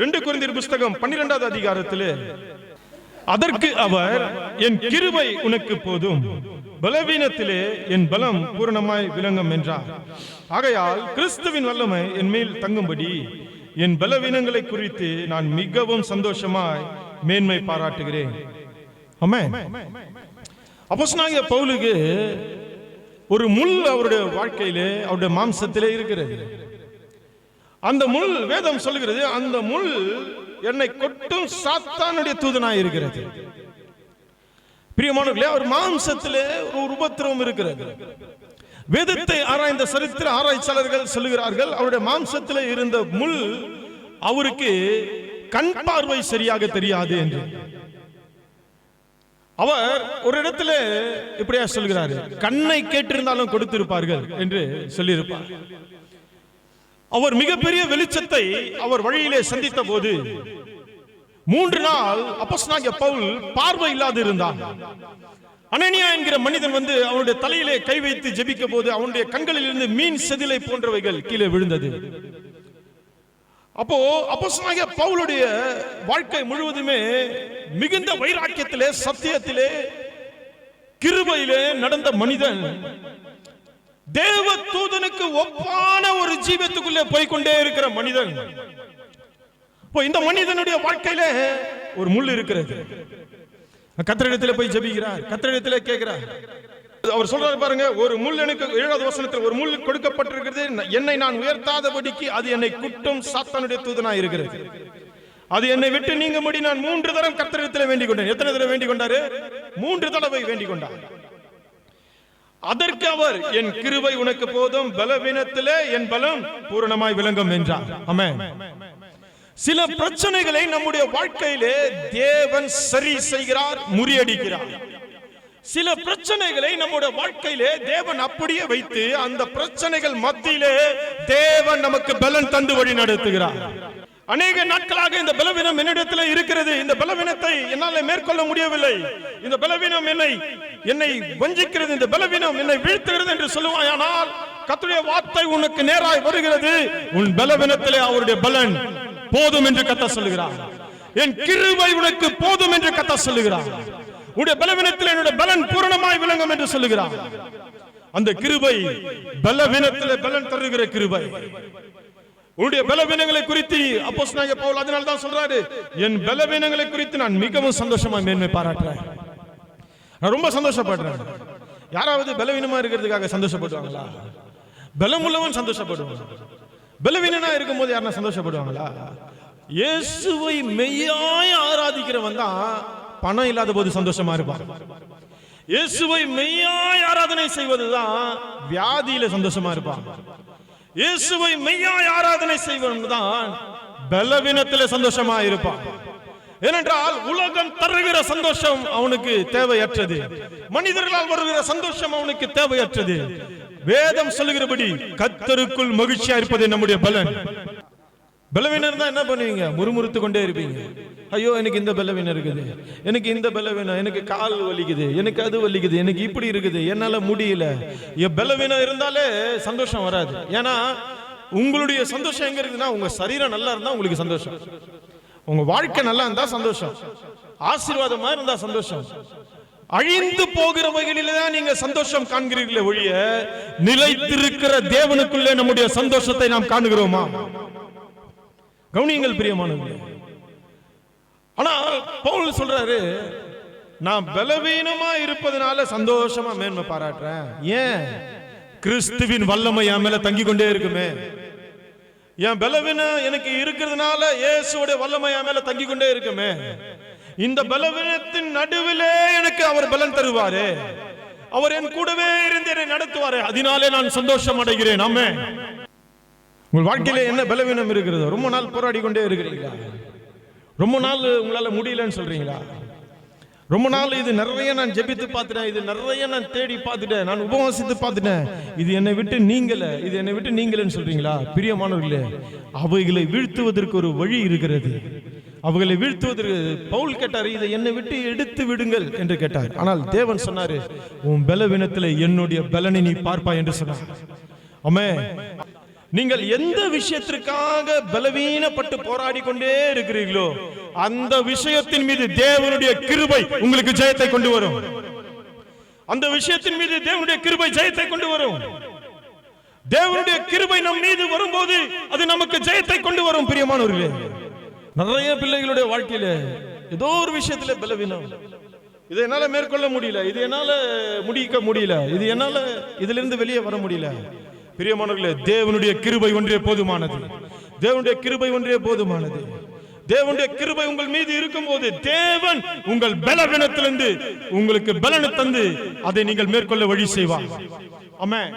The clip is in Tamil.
ரெண்டு குருந்தியர் புஸ்தகம் பன்னிரெண்டாவது அதிகாரத்திலே அதற்கு அவர் என் கிருபை உனக்கு போதும். பலவீனத்திலே என் பலம் பூரணமாய் விளங்கும் என்றார். ஆகையால் கிறிஸ்துவின் வல்லமை என் மேல் தங்கும்படி என் பலவீனங்களை குறித்து நான் மிகவும் சந்தோஷமாய் மேன்மை பாராட்டுகிறேன். ஆமென். அப்போஸ்தலனாகிய பவுலுக்கு ஒரு முள் அவருடைய வாழ்க்கையிலே அவருடைய மாம்சத்திலே இருக்கிறது. அந்த முள் வேதம் சொல்கிறது அந்த முள் என்னை கொட்டும் சாத்தானுடைய தூதனாய் இருக்கிறது. பிரியமானவர்களே அவர் மாம்சத்திலே ஒரு உபத்திரவம் இருக்கிறது. வேதத்தை ஆராய்ந்த சரித்திர ஆராய்ச்சியாளர்கள் சொல்லுகிறார்கள் அவருடைய மாம்சத்திலே இருந்த முள் அவருக்கு கண் பார்வை சரியாக தெரியாது என்று. அவர் ஒரு இடத்துல இப்படியா சொல்கிறார் கண்ணை கேட்டிருந்தாலும் கொடுத்திருப்பார்கள் என்று சொல்லியிருப்பார். அவர் மிகப்பெரிய வெளிச்சத்தை அவர் வழியிலே சந்தித்த போது மூன்று நாள் அப்போஸ்தலனாகிய பவுல் பார்வை இல்லாது இருந்தான். அனனியா என்கிற மனிதன் வந்து அவனுடைய தலையிலே கை வைத்து ஜெபிக்க போது அவனுடைய கண்களில் இருந்து மீன் செதிலை போன்றவைகள் கீழே விழுந்தது. அப்போ அப்போஸ்தலனாகிய பவுலுடைய வாழ்க்கை முழுவதுமே மிகுந்த வைராக்கியத்திலே சத்தியத்திலே கிருபையிலே நடந்த மனிதன். தேவ தூதனுக்கு ஒப்பான ஒரு ஜீவத்துக்குள்ளே போய்க்கொண்டே இருக்கிற மனிதன். இப்போ இந்த மனிதனுடைய வாழ்க்கையில ஒரு முள் இருக்கிறது. கத்திரிடத்துல போய் ஜெபிக்கிறார். கத்திரிடத்துல கேட்கிறார். அவர் சொல்றாரு பாருங்க ஒரு முள் எனக்கு ஏழாவது வசனத்தில் ஒரு முள் கொடுக்கப்பட்டிருக்கிறது. என்னை நான் உயர்த்தாதபடிக்கு அது என்னை குட்டும் சாத்தானுடைய தூதனாய் இருக்கிறது. அது என்னை விட்டு நீங்க முடி நான் மூன்று தரம் கத்திரிடத்தில் வேண்டிக் கொண்டேன். எத்தனை தடவை வேண்டிக் கொண்டாரு? மூன்று தடவை வேண்டிக் கொண்டார். அதற்கு அவர் என் கிருவை உனக்கு போதும் பலவீனத்திலே என் பலம் பூரணமாய் விளங்கும் என்றார். ஆமென். சில பிரச்சனைகளை நம்முடைய வாழ்க்கையிலே தேவன் சரி செய்கிறார் முறியடிக்கிறார். சில பிரச்சனைகளை நம்முடைய வாழ்க்கையிலே தேவன் அப்படியே வைத்து அந்த பிரச்சனைகள் மத்தியிலே தேவன் நமக்கு பலன் தந்து வழி நடத்துகிறார். அநேக நாட்களாக இந்த பலவீனம் என்னிடத்தில் இருக்கிறது. இந்த பலவீனத்தை என்னால் மேற்கொள்ள முடியவில்லை. இந்த பலவீனம் என்னை என்னை வஞ்சிக்கிறது. இந்த பலவீனம் என்னை வீழ்த்துகிறது என்று சொல்லுவாயானால் கத்துடைய வார்த்தை உனக்கு நேராய் வருகிறது. உன் பலவீனத்திலே அவருடைய பலன் போதும் என்று கத்த சொல்லுகிறார். என் கிருபை உனக்கு போதும் என்று கத்த சொல்லுகிறார். உடைய பலவீனத்தில் என்னுடைய பலன் பூரணமாய் விளங்கும் என்று சொல்லுகிறார். அந்த கிருபை பலவீனத்தில் பலன் தருகிற கிருபை. உன்னுடைய பலவீனங்களை குறித்து அப்போஸ் நாய பவுல் அதனால தான் சொல்றாரு என் பலவீனங்களை குறித்து நான் மிகவும் சந்தோஷமா மேன்மை பாராட்டுறேன். நான் ரொம்ப சந்தோஷப்படுறேன். யாராவது பலவீனமா இருக்கிறதுக்காக சந்தோஷப்படுவாங்களா? பலமுள்ளவன் சந்தோஷப்படுவான். பலவீனனா இருக்கும்போது யாரா சந்தோஷப்படுவாங்களா? இயேசுவை மெய்யாய் ஆராதிக்கிறவன் தான் பணம் இல்லாத போது சந்தோஷமா இருப்பான். இயேசுவை மெய்யாய் ஆராதனை செய்வதுதான் வியாதியில சந்தோஷமா இருப்பான். இயேசுவை மெய்யாய் ஆராதனை செய்வன் தான் பலவீனத்திலே சந்தோஷமா இருப்பான் ஏனென்றால் உலகம் தருகிற சந்தோஷம் அவனுக்கு தேவையற்றது. மனிதர்களால் வருகிற சந்தோஷம் அவனுக்கு தேவையற்றது. வேதம் சொல்லுகிறபடி கத்தருக்குள் மகிழ்ச்சியா இருப்பது நம்முடைய பலன். பலவீனம் தான் என்ன பண்ணுவீங்க? முறுமுறுத்து கொண்டே இருப்பீங்க. ஐயோ எனக்கு இந்த பலவீனம் இருக்குது. எனக்கு இந்த பலவீனம் எனக்கு கால் வலிக்குது எனக்கு அது வலிக்குது எனக்கு இப்படி இருக்குது. என்னால முடியல. என் பலவீனம் இருந்தாலே சந்தோஷம் வராது. ஏன்னா உங்களுடைய சந்தோஷம் எங்க இருக்குதுன்னா உங்க சரீரம் நல்லா இருந்தா உங்களுக்கு சந்தோஷம். உங்க வாழ்க்கை நல்லா இருந்தா சந்தோஷம். ஆசீர்வாதமா இருந்தா சந்தோஷம். அழிந்து போகிற வகையில தான் நீங்க சந்தோஷம் காண்கிறீர்களே ஒழிய நிலைத்திருக்கிற தேவனுக்குள்ளே நம்முடைய சந்தோஷத்தை நாம் காணுகிறோமா? கவனியங்கள் பிரியமானவர்களே. ஆனா பவுல் சொல்றாரு நான் பலவீனமா இருப்பதனால சந்தோஷமா மேன்மை பாராட்டுறேன். ஏன்? கிறிஸ்துவின் வல்லமை என் மேல தங்கி கொண்டே இருக்குமே. என் பலவீனம் எனக்கு இருக்கிறதுனால இயேசுடைய வல்லமை என் மேல தங்கி கொண்டே இருக்குமே. இந்த பலவீனத்தின் நடுவிலே எனக்கு அவர் பலன் தருவாரு. அவர் என் கூடவே இருந்து என்னை நடத்துவாரு. அதனாலே நான் சந்தோஷம் அடைகிறேன். ஆமே உங்கள் வாழ்க்கையில என்ன பலவீனம் இருக்கிறது ரொம்ப நாள் போராடி கொண்டே இருக்கிறீங்களா ரொம்ப நாள் உங்களால முடியலன்னு சொல்றீங்களா? ரொம்ப நாள் இது நிறைய நான் ஜெபித்து பார்த்துட்டேன் இது நிறைய நான் தேடி பார்த்துட்டேன் நான் உபவாசித்து பார்த்துட்டேன். இது என்னை விட்டு நீங்கள இது என்னை விட்டு நீங்களன்னு சொல்றீங்களா? பிரியமானவர்களே அவைகளை வீழ்த்துவதற்கு ஒரு வழி இருக்கிறது. அவைகளை வீழ்த்துவதற்கு பவுல் கேட்டார் இதை என்னை விட்டு எடுத்து விடுங்கள் என்று கேட்டார். ஆனால் தேவன் சொன்னாரு உன் பலவீனத்தில் என்னுடைய பலனை நீ பார்ப்பாய் என்று சொன்னார். அமே நீங்கள் எந்த விஷயத்திற்காக பலவீனப்பட்டு போராடி கொண்டே இருக்கிறீர்களோ அந்த விஷயத்தின் மீது தேவனுடைய கிருபை உங்களுக்கு ஜெயத்தை கொண்டு வரும். அந்த விஷயத்தின் மீது தேவனுடைய கிருபை ஜெயத்தை கொண்டு வரும். தேவனுடைய கிருபை நம் மீது வரும்போது அது நமக்கு ஜெயத்தை கொண்டு வரும் பிரியமானவர்களே. நிறைய பிள்ளைகளுடைய வாழ்க்கையில ஏதோ ஒரு விஷயத்துல பலவீனம். இதை என்னால மேற்கொள்ள முடியல. இது என்னால முடிக்க முடியல. இது என்னால இதுல இருந்து வெளியே வர முடியல. பிரியமானவர்களே தேவனுடைய கிருபை ஒன்றே போதுமானது. தேவனுடைய கிருபை ஒன்றே போதுமானது. தேவனுடைய கிருபை உங்கள் மீது இருக்கும்போது தேவன் உங்கள் பலவீனத்திலிருந்து உங்களுக்கு பலனை தந்து அதை நீங்கள் மேற்கொள்ள வழி செய்வார். ஆமென்.